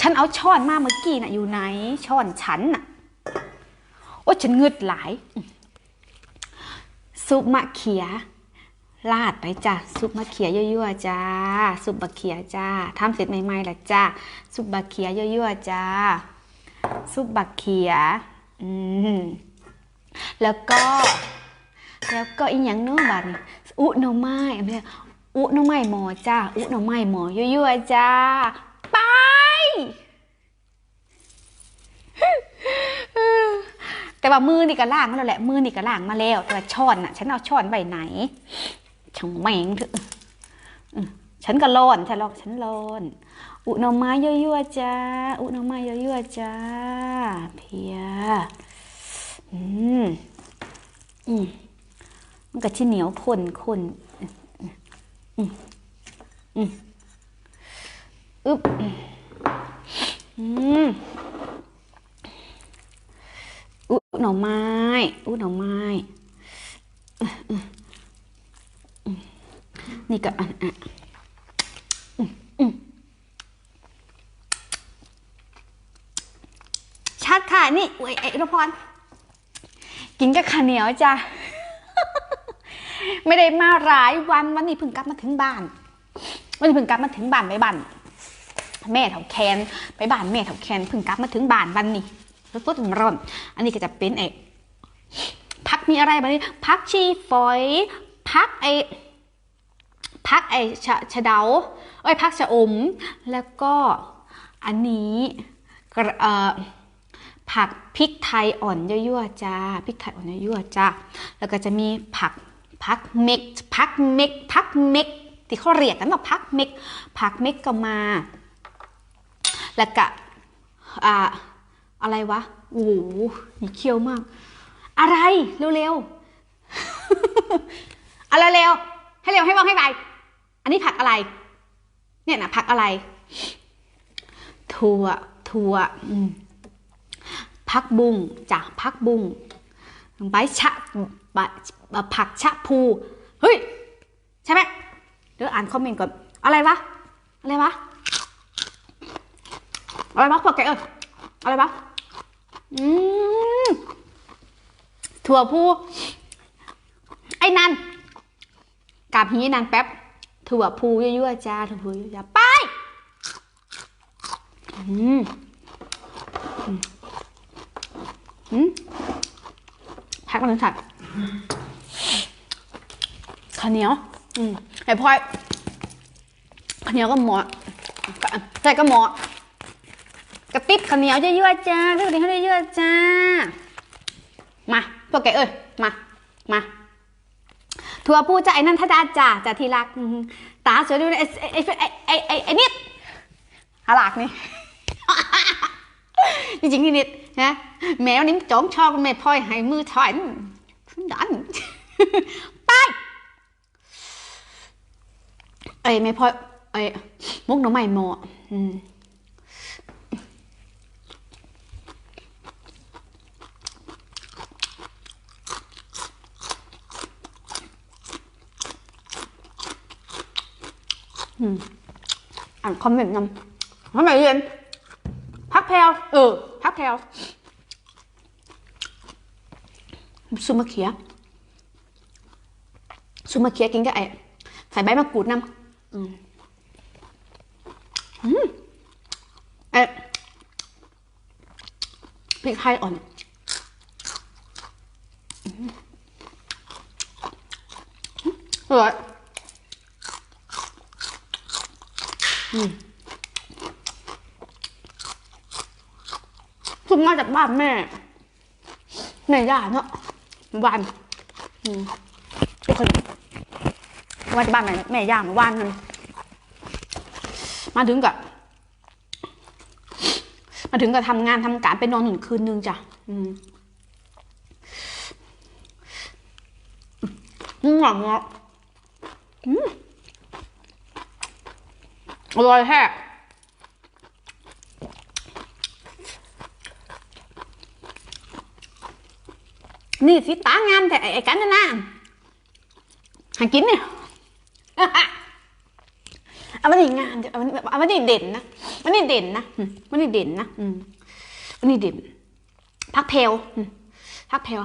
ฉันเอาช้อนมาเมื่อกี้น่ะอยู่ไหนช้อนฉันน่ะ โอ้ฉันเงืดหลาย ซุปมะเขียลาดไปจ้ะซุปมะเขียยั่วๆจ้าซุปบะเขียจ้าทำเสร็จใหม่ๆละจ้าซุปบะเขียยั่วๆจ้าซุปบะเขียอืมแล้วก็ แล้วก็อีกอย่างเนู้บัดนอุหน่อไม้ไม่ใช่อุหน่อไม้หมอจ้าอุหน่อไม้หมอยั่วๆจ้า แต่ว่ามือนี่ก็ล่างมาแล้วแหละ มือนี่ก็ล่างมาแล้ว แต่ว่าช้อนน่ะ ฉันเอาช้อนไว้ไหนช่างแมงเถอะอืมฉันก็ร้อนฉันหรอกฉันร้อนอุนอม้ยั่วๆจ้าอุนอม้ยั่วๆจ้าเพียอืมอืมมันก็ชิ้นเหนียวคนคนอืมอืมอึบ อืมอุหน่อไม้อุหน่อไม้ นี่ก็อันอะชัดค่ะ นี่เอ้ยเอ้ยรพร กินกับข้าวเหนียวจ้ะ ไม่ได้มาหลายวันวันนี้เพิ่งกลับมาถึงบ้าน วันนี้เพิ่งกลับมาถึงบ้านไปบ้าน แม่เถาแคนไปบ้านแม่เถาแคนเพิ่งกลับมาถึงบ้านวันนี้สดๆร้อนอันนี้ก็จะเป็นไอ้พักมีอะไรบ้างนี่พักชีฝอยพักไอ้พักไอ้ชะชะเดาเอ้ยพักชะอม แล้วก็อันนี้กระเอ่อผักพริกไทยอ่อนยั่วๆจ้าพริกไทยอ่อนยั่วๆจ้าแล้วก็จะมีผักผักเม็กผักเม็กผักเม็กที่เขาเรียกกันว่าผักเม็กผักเม็กก็มา แล้วก็อ่าอะไรวะโอ้โหนี่เคี้ยวมาก อะไรเร็วๆอะไรเร็วให้เร็วให้ว่องให้ไวอันนี้ผักอะไร เนี่ยนะผักอะไร ถั่ว ถั่วอืมพักบุงจากพักบุงใบชะบผักชะพูเฮ้ย ใช่ไหมเดี๋ยวอ่านคอมเมนต์ก่อน อะไรวะ อะไรวะ อะไรวะพวกแกเอออะไรวะอืมถั่วพูไอ้นันกาบหีนันแป๊บถั่วพูยั่วๆจ้าถั่วพูยั่วๆไปอืมอืมแพ็คมันสัตว์ข้าวเหนียวอืมไอ้พลอยข้าวเหนียวก็หมอใส่ก็หมอ กระติบข้าวเหนียวเยอะๆจ้ากระติบข้าวเหนียวเยอะๆจ้า มาพวกแกเอ้ยมา มาถั่วพูจ้าไอ้นั่นทดาจ้าจ้าทีรักตาสวยดูไอ้ไอ้ไอ้ไอ้ไอ้นิดหาหลักนี่จริงๆนิดนะแมวนิ้มจ้องชอบแม่พลอยให้มือถอยดันไปเอ้ยแม่พลอยเอ้ยมุกหน่อไม้หมออืม อืมอ่านคอมเมนต์นำทำไมเรียนพักแพลวเออพักแพล คุณมาจากบ้านแม่แม่ย่าเนาะบ้านอืมทุกคนมาจากบ้านแม่แม่ย่ามาบ้านกันมาถึงกับมาถึงกับทำงานทำการไปนอนหนึ่งคืนนึงจ้ะอืมอืมหวังอะอืม อร่อยแท้นี่สิตางามแต่ไอ้กันนะนะหากินเนี่ยเอามาดีงามเอามาเอามาดีเด่นนะวันนี้เด่นนะอืมวันนี้เด่นนะอืมวันนี้เด่น พักเพลพักเพล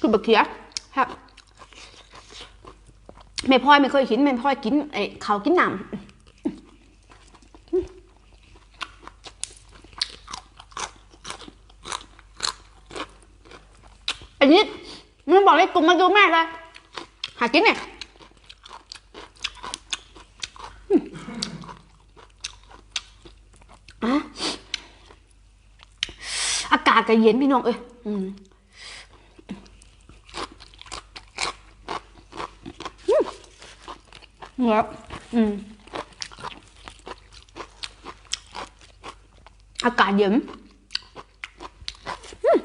คือบะเขียครับ แม่พ่อยไม่เคยกินแม่พ่อยกินไอ้เขาวกินน้ำไอ้นิดมันบอกเลยกลุ่มมาดูแม่เลยหากินเนี่ยอืมอะอากาศก็เย็นพี่น้องเอ้ยอืมอืม เนี่ยอืม อากาศเย็นอืม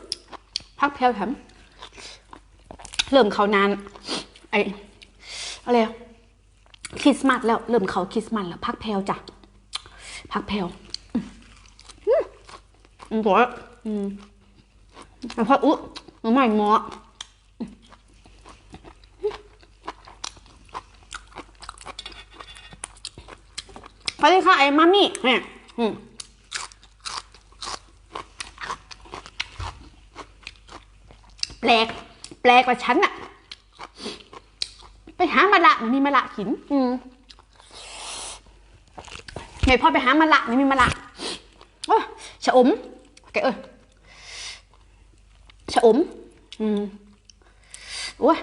พักแพลวแถมเริ่มเขานาน ไออะไรอะคริสต์มาสแล้ว เริ่มเขาคริสต์มาสแล้ว พักแพลวจ้ะ พักแพลวอืมอืมบอกว่าอืมแล้วพออุ๊มันใหม่ หมอสวัสดีค่ะไอ้มามี่เนี่ยอืมแปลก แปลกกว่าฉันอะไปหามาละมันมีมาละหิน อืมไม่พอไปหามาละมันมีมาละโอ้ชะอมแกเอ้ยชะอม อืมโอ้ย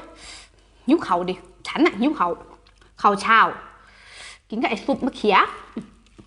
หิวเขาดิ ฉันอะหิวเขา เขาเช้า กินกับไอ้ซุปมะเขือ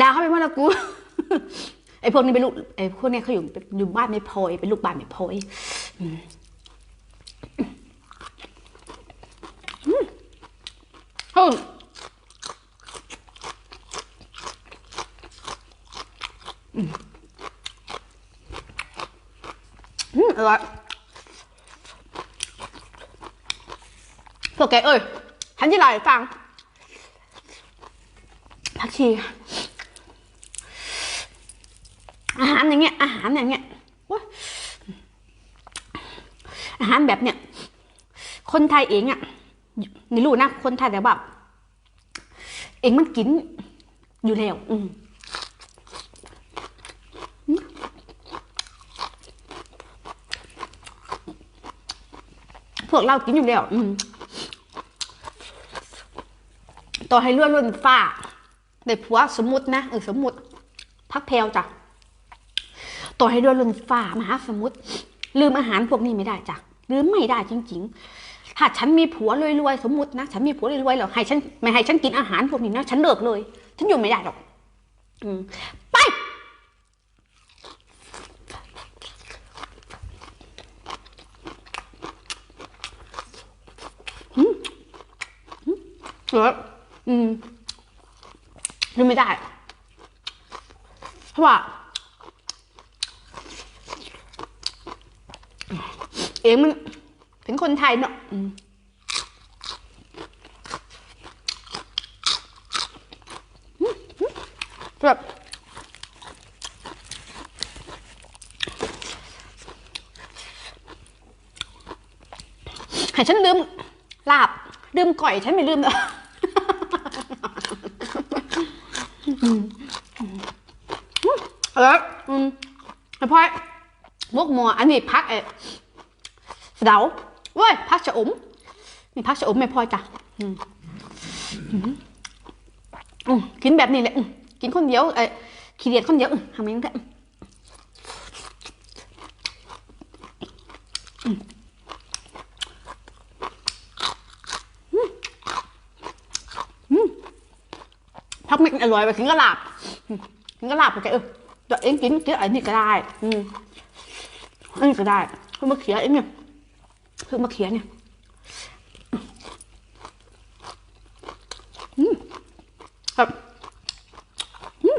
ด่าเข้าไปด้วยด่าเข้าไปว่าลกูไอ้พวกนี้เป็นลูกไอ้พวกเนี้ยเขาอยู่อยู่บ้านไม่พลอยเป็นลูกบ้านไม่พลอยอืมอืมเฮ้ยอืมอืมอร่อยพวกแกเอ้ยฉันจะเล่าให้ฟังักชีอาหารอย่างเงี้ยอาหารอย่างเงี้ยโอ๊ยอาหารแบบเนี้ยคนไทยเองอะ่ะนี่รู้นะคนไทยแต่แบบเองมันกินอยู่แล้วอืมพวกเรากินอยู่แล้ว อืมต่อให้เลื่อนล้นฟ้า ในผัวสมมตินะเออสมมติพักแพลวจ้ะต่อให้ด้วยลุนฟ้ามหาสมุทรลืมอาหารพวกนี้ไม่ได้จ้ะลืมไม่ได้จริง ๆ ถ้าฉันมีผัวรวยๆสมมตินะฉันมีผัวรวยๆแล้วให้ฉันไม่ให้ฉันกินอาหารพวกนี้นะฉันเลิกเลย ฉันอยู่ไม่ได้หรอก อืมไปอืมอืมเอออืม ลืมไม่ได้ เพราะว่า เองมันเป็นคนไทยเนาะแบบให้ฉันลืมลาบลืมก่อยฉันไม่ลืมเนอะ อืมอืมเอออืมแล้วพอยมกมัวอันนี้พักเออเดาเว้ยพักชะอมนี่พักชะอมไม่พอจ้ะอืมอืมอืมกินแบบนี้แหละอืมกินคนเดียวเอ้ยขี้เดียดคนเดียวอืมทำยังไง ม่นอร่อยไปถึงก็หลับถึงก็หลับไปแกเออตัวเองกินกินอันนี้ก็ได้ อืมอันนี้ก็ได้เพิ่งมาเขียเองเนี่ยเพิ่งมาเขียเนี่ยอืมครับอืม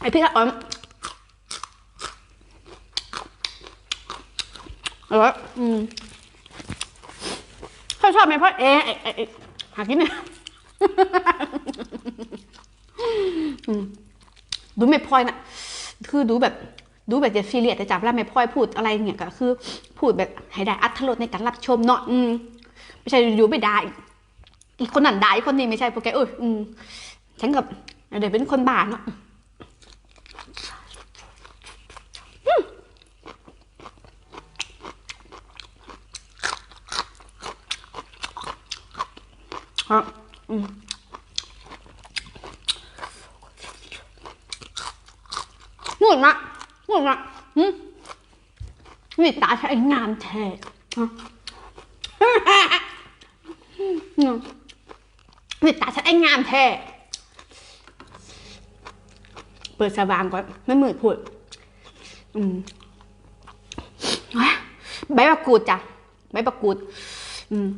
ไอพี่ละอ่อนอร่อยอืมชอบไหมพ่อเอไออาหากินเนี่ย ดูไม่พลอยนะคือดูแบบดูแบบจะซีเรียสแต่จับแล้วไม่พลอยพูดอะไรเนี่ยก็คือ พูดแบบให้ได้อัธรสในการรับชมเนาะอืมไม่ใช่อยู่ไม่ได้อีกคนนั้นได้คนนี้ไม่ใช่พวกแกเอออืมฉันกับเดี๋ยวเป็นคนบ้าเนาะอืมครับ อืมง่วงอะง่วงอะหืมนี่ตาใช้งามแท้นี่ตาฉันไอ้งามแท้เปิดสว่างก่อนไม่มืดพูดอืมใบมะกรูดจ้ะใบมะกรูด อืม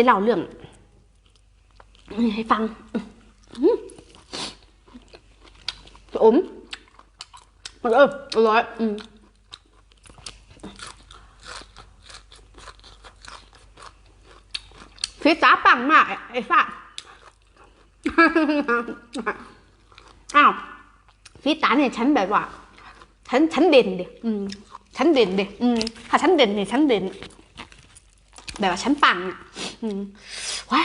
จะเล่าเรื่องให้ฟังอืมอมมันเอออร่อยอืมฟิตาปังมาก ไอ้ไอ้ฝ้าอ้าวฟิตาเนี่ยฉันแบบว่า ฉันฉันเด่นเด็อืมฉันเด่นเด็อืมถ้าฉันเด่นเนี่ยฉันเด่น แบบว่าฉันปังอะ อืมว้า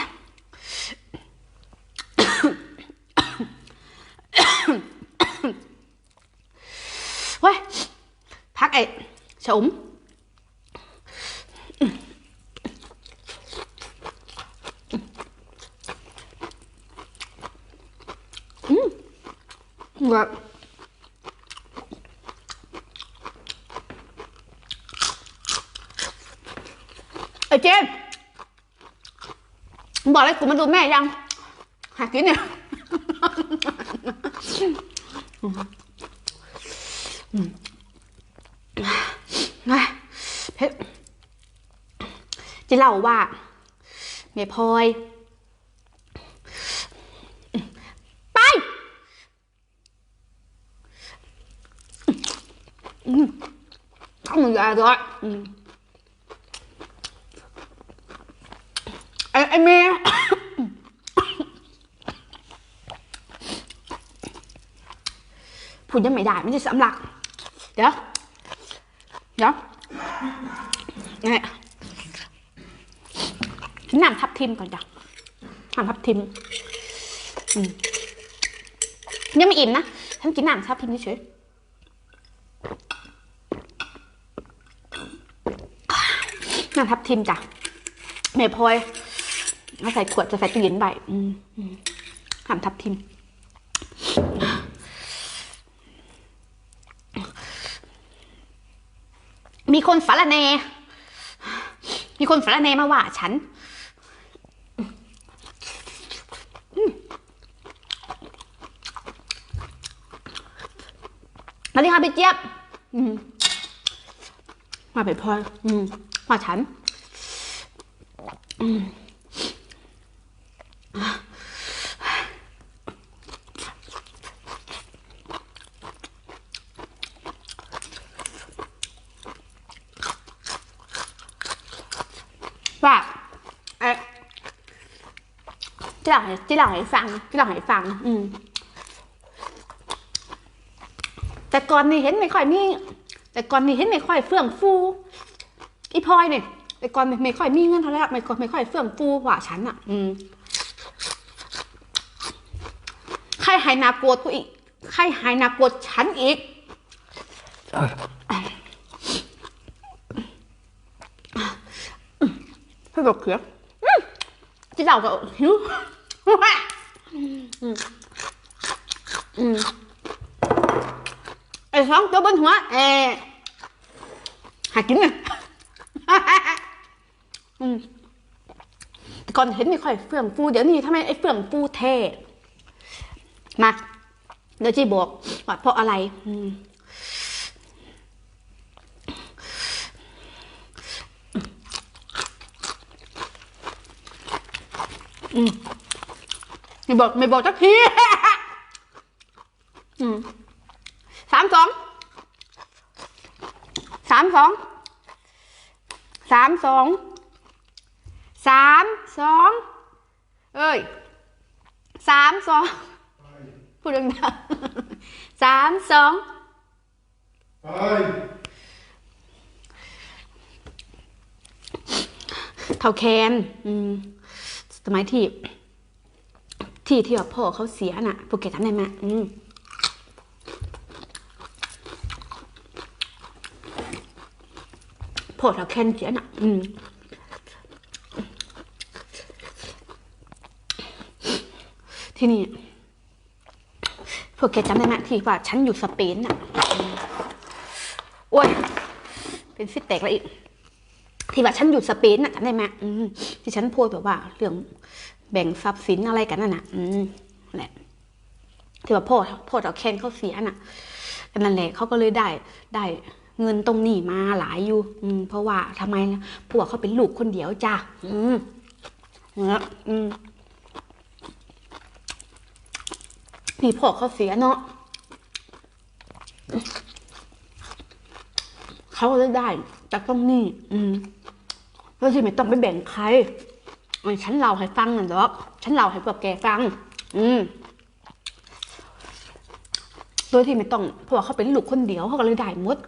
เว้ยพั กไอ้ชะอมแบบไอ้เจนมึงบอก เลยกูมาดูแม่ยังหากินเนี่ยนะเพชรจะเล่าว่าเมพลอยไป không giờ rồi ừ. Ê, em nghe พูดยังไม่ได้ไม่ได้สำลัก เดี๋ยว เดี๋ยวนี่ฉันน้ำทับทิมก่อนจ้ะน้ำทับทิมยังไม่อิ่มนะฉันกินน้ำทับทิมเฉยน้ำทับทิมจ้ะแม่พลอย มาใส่ขวดจะใส่ตู้เย็นใบอืมอืมน้ำทับทิมมีคนสารแหนมีคนสารแนมาว่าฉันมาดิค่ะพี่เจี๊ยบมาไปพลอยมมาฉัน อืมว่าเอ๊ะ จะเล่าให้จะเล่าให้ฟังจะเล่าให้ฟัง อืม แต่ก่อนนี่เห็นไม่ค่อยมีแต่ก่อนนี่เห็นไม่ค่อยเฟื่องฟูอีพลอยเนี่ยแต่ก่อนไม่ค่อยมีเงินเท่าไหร่ไม่ค่อยไม่ค่อยเฟื่องฟูกว่าฉันอะ อืมใครหายนาโกรธกูอีกใครหายนาโกรธฉันอีกให้บอกเขืออืมจะเล่าก็หิว ไอ้สองตัวบนหัวเอหากินเนี่ยอืมแต่ก่อนเห็นม่ค่อยเฟื่องฟูเดี๋ยวนี้ทำไมไอ้เฟื่องฟูเท่มาเดี๋ยวจีบอกว่าเพราะอะไร อืม อืม ไม่บอกไม่บอกสักทีสามสองสามสองสามสองสามสองเอ้ยสามสองพูดดังๆสามสองเท่าแคนอืมสมัยที่ ที่ที่ว่าพ่อเขาเสียน่ะพวกแกจำได้ไหมอืมพ่อเท่าแคนเสียน่ะ อืมที่นี่พวกแกจำได้ไหมที่ว่าฉันอยู่สเปนน่ะโอ้ย เป็นฟิตแตกแล้วอีก ที่ว่าฉันอยู่สเปนน่ะจำได้ไหมอืมที่ฉันพูดแบบว่าเรื่อง แบ่งทรัพย์สินอะไรกันนั่นน่ะ อืมแหละที่ว่าพ่อพ่อเจ้าแคนเขาเสียน่ะก็นั่นแหละเขาก็เลยได้ได้เงินตรงนี้มาหลายอยู่ อืม เพราะว่าทำไมนะพวกเขาเป็นลูกคนเดียวจ้ะอืมเนี่ยอืมนี่พ่อเขาเสียเนาะเขาก็เลยได้จากตรงนี้ อืมโดยที่ไม่ต้องไปแบ่งใคร มันฉันเล่าให้ฟังน่ะดอกฉันเล่าให้พวกแกฟัง อืมโดยที่ไม่ต้องเพราะว่าเขาเป็นลูกคนเดียวเขาก็เลยได้หมด